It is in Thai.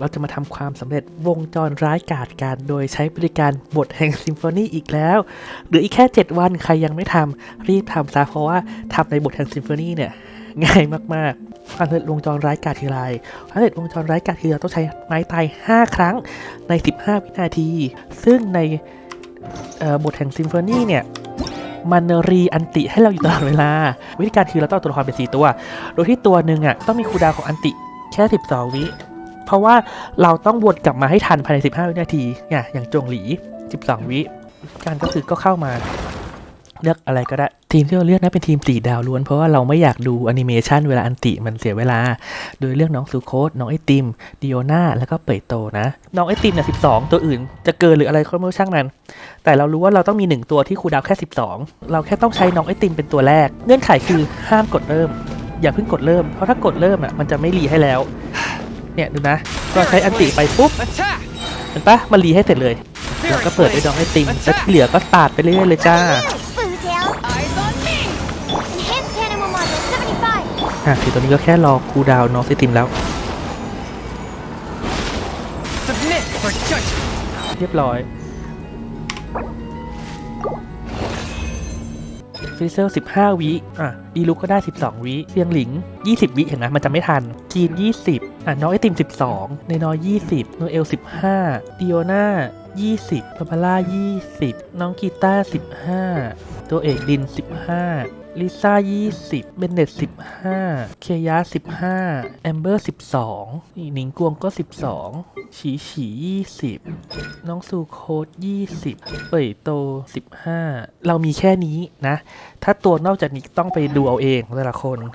เราจะมาทำความสำเร็จวงจรร้ายกาจกันโดยใช้บริการบทแห่งซิมโฟนีอีกแล้วหลืออีกแค่ 7 วันใครยังไม่ทำรีบทำซะเพราะว่าทำในบทแห่งซิมโฟนีเนี่ยง่ายมากๆความสำเร็จวงจรร้ายกาจทีไรความสำเร็จวงจรร้ายกาจทีเราต้องใช้ไม้ตาย 5 ครั้งใน 15 วินาที ซึ่งในบทแห่งซิมโฟนีเนี่ยมันรีอันติให้เราอยู่ตลอดเวลา วิธีการคือเราต้องตัวละครเป็น 4 ตัว โดยที่ตัวหนึ่งอะต้องมีคูดาวของอันติแค่ 12 วิ เพราะว่าเราต้องวนกลับมาให้ทันภายใน 15 วินาทีเนี่ยอย่างจงหลี 12วิวิการก็คือก็เข้ามาเลือกอะไรก็ได้ ทีมที่เราเลือกนะเป็นทีมสีดาวล้วน เพราะว่าเราไม่อยากดูแอนิเมชันเวลาอันติมันเสียเวลา โดยเลือกน้องซูโคสน้องไอติมดิโอนาแล้วก็เปยโตนะ น้องไอติมเนี่ย12ตัวอื่น จะเกินหรืออะไรก็ไม่รู้ช่างมันแต่เรารู้ว่าเราต้องมี 1 ตัวที่ครูดาวแค่ 12 เราแค่ต้องใช้น้องไอติมเป็นตัวแรก เงื่อนไขคือห้ามกดเริ่ม อย่าเพิ่งกดเริ่มเพราะถ้ากดเริ่มอะมันจะไม่รีให้แล้ว เนี่ยดูนะ ก็ใช้อันติไปปุ๊บ Attack! เห็นปะมันรีให้เสร็จเลย แล้วก็เปิดด้วยน้องไอติมแล้วที่เหลือก็สาดไปเรื่อยๆเลยจ้า Blue tail. Eyes on me! Enhanced Animal Module 75. อะทีตัวนี้ก็แค่รอคูลดาวน์น้องไอติมแล้ว Submit for judgment! เรียบร้อย ฟิเซล15 วิอะดีลุกก็ได้ 12 วิเซียงหลิง 20 วิเห็นไหมมันจะไม่ทันจีน 20 อะน้องไอติม 12 ในนอย 20โนเอล 15ดิโอนา20พาพาร่า20 น้องกีตาร์15 ตัวเอกดิน 15ลิซ่า 20 เบนเน็ต15 เคยา 15 แอมเบอร์ 12นี่หนิงกวงก็ 12 ฉีฉี20น้องซูโคด20เป่ยโต15เรามีแค่นี้นะ ถ้าตัวนอกจากนี้ต้องไปดูเอาเองแต่ละคน